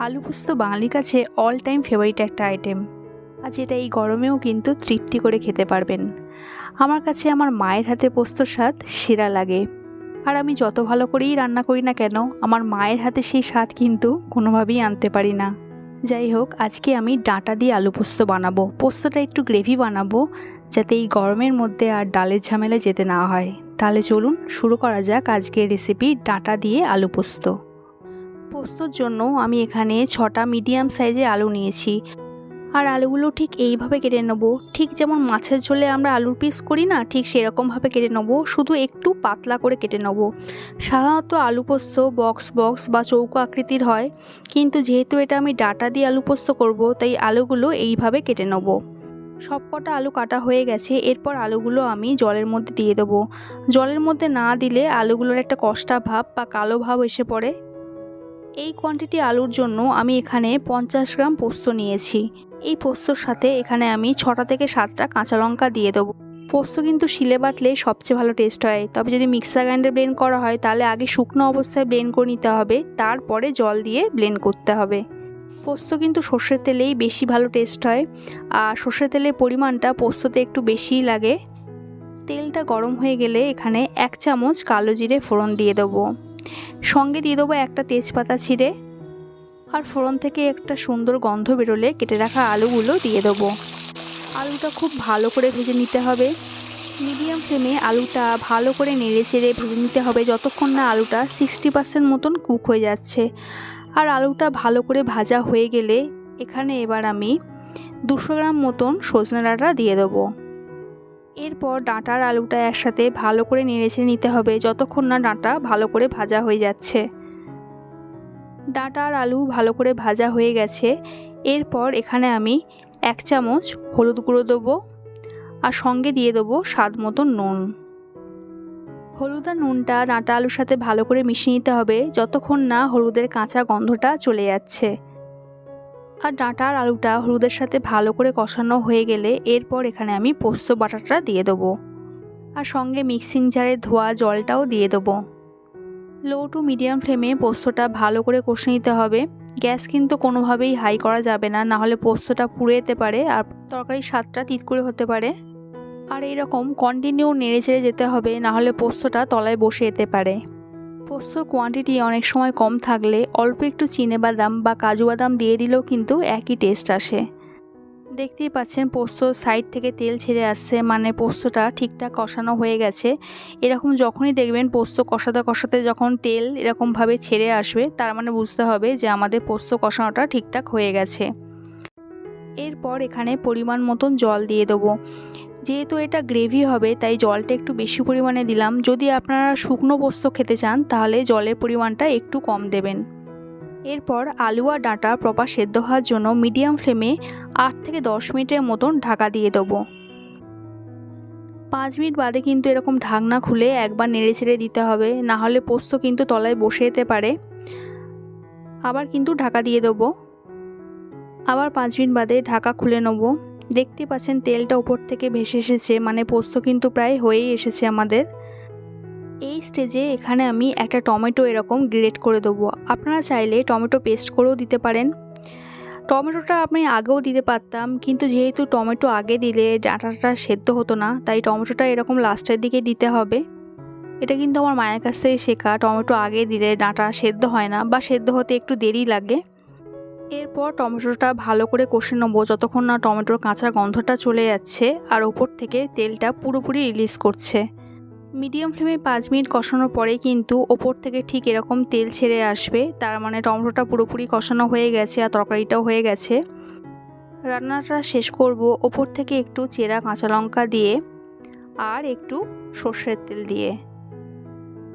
আলু পোস্ত বাঙালির কাছে অল টাইম ফেভারিট একটা আইটেম আর যেটা এই গরমেও কিন্তু তৃপ্তি করে খেতে পারবেন। আমার কাছে আমার মায়ের হাতে পোস্তর স্বাদ সেরা লাগে। আর আমি যত ভালো করেই রান্না করি না কেন, আমার মায়ের হাতে সেই স্বাদ কিন্তু কোনোভাবেই আনতে পারি না। যাই হোক, আজকে আমি ডাঁটা দিয়ে আলু পোস্ত বানাবো। পোস্তটা একটু গ্রেভি বানাবো, যাতে এই গরমের মধ্যে আর ডালের ঝামেলা যেতে না হয়। তাহলে চলুন, শুরু করা যাক আজকের রেসিপি ডাঁটা দিয়ে আলু পোস্ত পোস্তর জন্য আমি এখানে ছটা মিডিয়াম সাইজের আলু নিয়েছি। আর আলুগুলো ঠিক এইভাবে কেটে নেব। ঠিক যেমন মাছের ঝোলে আমরা আলুর পিস করি না, ঠিক সেরকমভাবে কেটে নেব। শুধু একটু পাতলা করে কেটে নেব। সাধারণত আলু পোস্ত বক্স বক্স বা চৌকো আকৃতির হয়। কিন্তু যেহেতু এটা আমি ডাটা দিয়ে আলু পোস্ত করব, তাই আলুগুলো এইভাবে কেটে নেব। সব কটা আলু কাটা হয়ে গেছে। এরপর আলুগুলো আমি জলের মধ্যে দিয়ে দেবো। জলের মধ্যে না দিলে আলুগুলোর একটা কষ্টা ভাব বা কালো ভাব এসে পড়ে। এই কোয়ান্টিটি আলুর জন্য আমি এখানে পঞ্চাশ গ্রাম পোস্ত নিয়েছি। এই পোস্তর সাথে এখানে আমি ছটা থেকে সাতটা কাঁচা লঙ্কা দিয়ে দেবো। পোস্ত কিন্তু শিলে বাটলে সবচেয়ে ভালো টেস্ট হয়। তবে যদি মিক্সার গ্রাইন্ডার ব্লেন্ড করা হয়, তাহলে আগে শুকনো অবস্থায় ব্লেন্ড করে নিতে হবে, তারপরে জল দিয়ে ব্লেন্ড করতে হবে। পোস্ত কিন্তু সর্ষের তেলেই বেশি ভালো টেস্ট হয়। আর সর্ষের তেলের পরিমাণটা পোস্ততে একটু বেশিই লাগে। তেলটা গরম হয়ে গেলে এখানে এক চামচ কালো জিরে ফোড়ন দিয়ে দেবো। সঙ্গে দিয়ে দেবো একটা তেজপাতা ছিঁড়ে। আর ফোড়ন থেকে একটা সুন্দর গন্ধ বেরোলে কেটে রাখা আলুগুলো দিয়ে দেবো। আলুটা খুব ভালো করে ভেজে নিতে হবে। মিডিয়াম ফ্লেমে আলুটা ভালো করে নেড়ে চেড়ে ভেজে নিতে হবে যতক্ষণ না আলুটা সিক্সটি পার্সেন্ট মতন কুক হয়ে যাচ্ছে। আর আলুটা ভালো করে ভাজা হয়ে গেলে এখানে এবার আমি দুশো গ্রাম মতন সজনে ডাঁটা দিয়ে দেবো। এরপর ডাঁটার আলুটা একসাথে ভালো করে নেড়েছে নিতে হবে। যতক্ষণ না ডাঁটা ভালো করে ভাজা হয়ে যাচ্ছে। ডাঁটা আর আলু ভালো করে ভাজা হয়ে গেছে। এরপর এখানে আমি এক চামচ হলুদ গুঁড়ো দেবো আর সঙ্গে দিয়ে দেবো স্বাদ মতো নুন। হলুদ আর নুনটা ডাঁটা আলুর সাথে ভালো করে মিশিয়ে নিতে হবে। যতক্ষণ না হলুদের কাঁচা গন্ধটা চলে যাচ্ছে। আর ডাঁটা আর আলুটা হলুদের সাথে ভালো করে কষানো হয়ে গেলে এরপর এখানে আমি পোস্ত বাটাটা দিয়ে দেবো। আর সঙ্গে মিক্সিং জারে ধোয়া জলটাও দিয়ে দেবো। লো টু মিডিয়াম ফ্লেমে পোস্তটা ভালো করে কষে নিতে হবে। গ্যাস কিন্তু কোনোভাবেই হাই করা যাবে না নাহলে পোস্তটা পুড়ে যেতে পারে আর তরকারির স্বাদটা তিতকুড়ে হতে পারে। আর এইরকম কন্টিনিউ নেড়ে চেড়ে যেতে হবে নাহলে পোস্তটা তলায় বসে যেতে পারে। পোস্তর কোয়ান্টিটি অনেক সময় কম থাকলে অল্প একটু চিনে বাদাম বা কাজু বাদাম দিয়ে দিলেও কিন্তু একই টেস্ট আসে। দেখতেই পাচ্ছেন পোস্ত সাইড থেকে তেল ছেড়ে আসছে মানে পোস্তটা ঠিকঠাক কষানো হয়ে গেছে। এরকম যখনই দেখবেন পোস্ত কষাতে কষাতে যখন তেল এরকমভাবে ছেড়ে আসবে, তার মানে বুঝতে হবে যে আমাদের পোস্ত কষানোটা ঠিকঠাক হয়ে গেছে। এরপর এখানে পরিমাণ মতন জল দিয়ে দেবো। যেহেতু এটা গ্রেভি হবে, তাই জলটা একটু বেশি পরিমাণে দিলাম। যদি আপনারা শুকনো পোস্ত খেতে চান, তাহলে জলের পরিমাণটা একটু কম দেবেন। এরপর আলু আর ডাঁটা প্রপার সেদ্ধ হওয়ার জন্য মিডিয়াম ফ্লেমে আট থেকে দশ মিনিটের মতন ঢাকা দিয়ে দেবো। পাঁচ মিনিট বাদে কিন্তু এরকম ঢাকনা খুলে একবার নেড়ে ছেড়ে দিতে হবে, না হলে পোস্ত কিন্তু তলায় বসে যেতে পারে। আবার কিন্তু ঢাকা দিয়ে দেবো। আবার পাঁচ মিনিট বাদে ঢাকা খুলে নেব। দেখতে পাচ্ছেন তেলটা উপর থেকে ভেসে এসেছে মানে পোস্ত কিন্তু প্রায় হয়েই এসেছে আমাদের। এই স্টেজে এখানে আমি একটা টমেটো এরকম গ্রেট করে দেবো। আপনারা চাইলে টমেটো পেস্ট করেও দিতে পারেন। টমেটোটা আমি আগেও দিতে পারতাম, কিন্তু যেহেতু টমেটো আগে দিলে ডাঁটাটা সেদ্ধ হতো না, তাই টমেটোটা এরকম লাস্টের দিকে দিতে হবে। এটা কিন্তু আমার মায়ের কাছ থেকে শেখা, টমেটো আগে দিলে ডাঁটা সেদ্ধ হয় না, বা সেদ্ধ হতে একটু দেরি লাগে। এরপর টমেটোটা ভালো করে কষে নেব, যতক্ষণ না টমেটোর কাঁচা গন্ধটা চলে যাচ্ছে আর ওপর থেকে তেলটা পুরোপুরি রিলিজ করছে। মিডিয়াম ফ্লেমে পাঁচ মিনিট কষানোর পরে কিন্তু ওপর থেকে ঠিক এরকম তেল ছেড়ে আসবে, তার মানে টমেটোটা পুরোপুরি কষানো হয়ে গেছে আর তরকারিটাও হয়ে গেছে। রান্নাটা শেষ করব ওপর থেকে একটু চেরা কাঁচা লঙ্কা দিয়ে আর একটু সর্ষের তেল দিয়ে।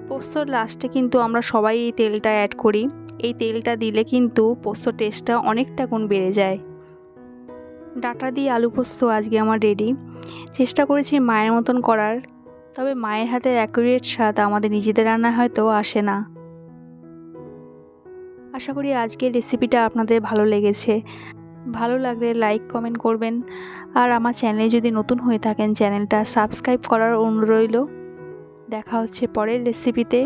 পোস্তর লাস্টে কিন্তু আমরা সবাই এই তেলটা অ্যাড করি। এই তেলটা দিলে কিন্তু পোস্ত টেস্টটা অনেকটা গুণ বেড়ে যায়। ডাটা দিয়ে আলু পোস্ত আজকে আমার রেডি চেষ্টা করেছি মায়ের মতন করার, তবে মায়ের হাতের অ্যাকুরেট স্বাদ আমাদের নিজেদের রান্না হয়তো আসে না। আশা করি আজকের রেসিপিটা আপনাদের ভালো লেগেছে। ভালো লাগলে লাইক কমেন্ট করবেন। আর আমার চ্যানেলে যদি নতুন হয়ে থাকেন চ্যানেলটা সাবস্ক্রাইব করার অনুরোধ রইল। দেখা হচ্ছে পরের রেসিপিতে